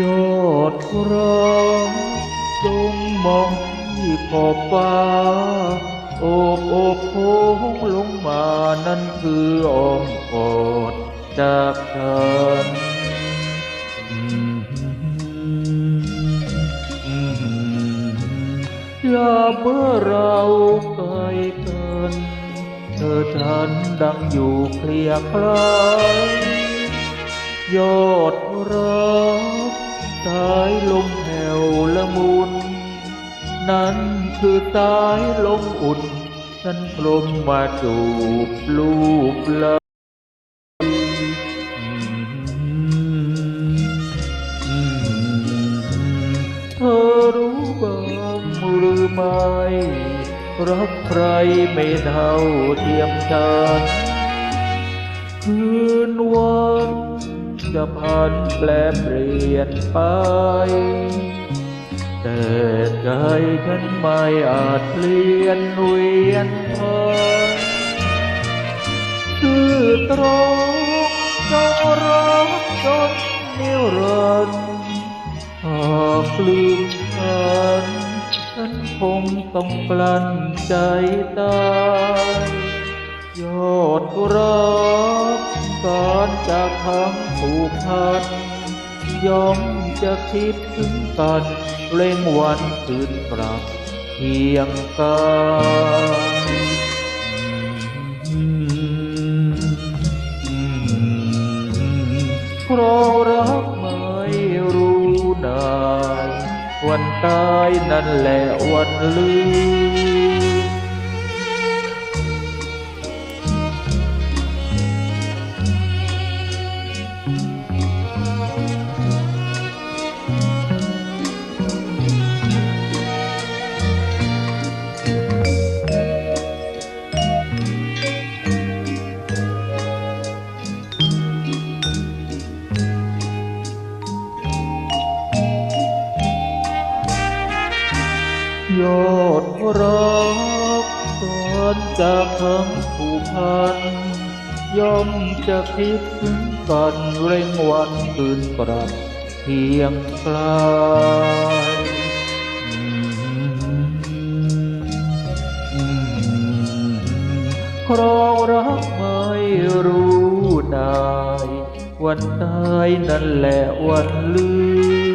ยอดรักจงมองที่ขอบฟ้าโอบโอบโค้งลงมานั่นคืออ้อมกอดจากฉัน ยามเมื่อเราใกล้กันเธอฉันดังอยู่เคลียร์คลายยอดรักสายลมแผ่วละมุน นั้นคือสายลมอุ่น ฉันกลมมาจูบลูบลเรู้บ้างหรือไม่ รักใครไม่เท่าเทียมฉัน คืนวันจะพันแปลเปลี่ยนไป แต่ใจฉันไม่อาจเปลี่ยนเวียนผ่านซื่อตรงจงรักจนนิรันดร์ หากลืมฉัน ฉันคงต้องกลั้นใจตายยอดรักการจากทางผูกพันย่อมจะคิดถึงกันเล่งวันคืนกลับเพียงกา ตายนั่นแหละวันลืม ยอดรักตอนจากคำผูกพัน ย่อมจะคิดถึงกันเร่งวันคืนกลับเพียงกลอืมอืมเพราะรักไม่รู้นายวันตายนั่นแหละวันลืม